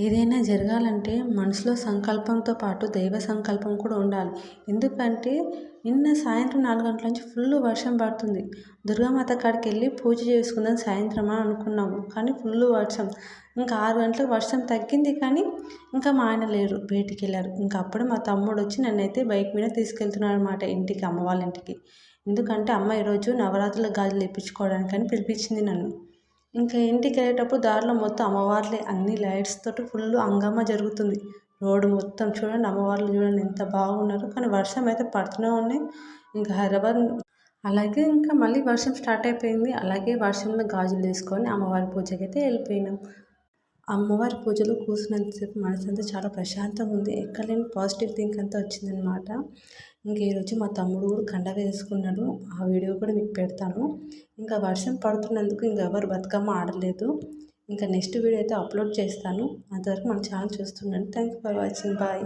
ఏదైనా జరగాలంటే మనసులో సంకల్పంతో పాటు దైవ సంకల్పం కూడా ఉండాలి. ఎందుకంటే నిన్న సాయంత్రం నాలుగు గంటల నుంచి ఫుల్ వర్షం పడుతుంది. దుర్గామాత కాడికి వెళ్ళి పూజ చేసుకుందాం సాయంత్రం అనుకున్నాము. కానీ ఫుల్ వర్షం. ఇంకా ఆరు గంటలకు వర్షం తగ్గింది కానీ ఇంకా మా ఆయన లేరు బయటికి వెళ్ళారు. ఇంకా అప్పుడు మా తమ్ముడు వచ్చి నన్నైతే బైక్ మీద తీసుకెళ్తున్నాడు అనమాట ఇంటికి అమ్మ వాళ్ళ ఇంటికి. ఎందుకంటే అమ్మ ఈరోజు నవరాత్రుల గాజులు ఇప్పించుకోవడానికి అని పిలిపించింది నన్ను. ఇంకా ఇంటికి వెళ్ళేటప్పుడు దారిలో మొత్తం అమ్మవార్లే అన్ని లైట్స్ తోటి ఫుల్ హంగామా జరుగుతుంది. రోడ్డు మొత్తం చూడండి అమ్మవార్లు చూడండి ఎంత బాగున్నారు. కానీ వర్షం అయితే పడుతూనే ఉన్నాయి ఇంకా హైదరాబాద్ అలాగే ఇంకా మళ్ళీ వర్షం స్టార్ట్ అయిపోయింది. అలాగే వర్షంలో గాజులు తీసుకొని అమ్మవారి పూజకి అయితే వెళ్ళిపోయినాం. అమ్మవారి పూజలో కూర్చున్నంతసేపు మనసు అంతా చాలా ప్రశాంతంగా ఉంది. ఎక్కడలేని పాజిటివ్ థింక్ అంతా వచ్చిందనమాట ఇంకా ఈరోజు మా తమ్ముడు కూడా కండ వేసుకున్నాడు. ఆ వీడియో కూడా మీకు పెడతాను. ఇంకా వర్షం పడుతున్నందుకు ఇంకా ఎవరు బతుకమ్మ ఆడలేదు. ఇంకా నెక్స్ట్ వీడియో అయితే అప్లోడ్ చేస్తాను. అంతవరకు మన ఛానల్ చూస్తున్నాను థ్యాంక్ ఫర్ వాచింగ్ బాయ్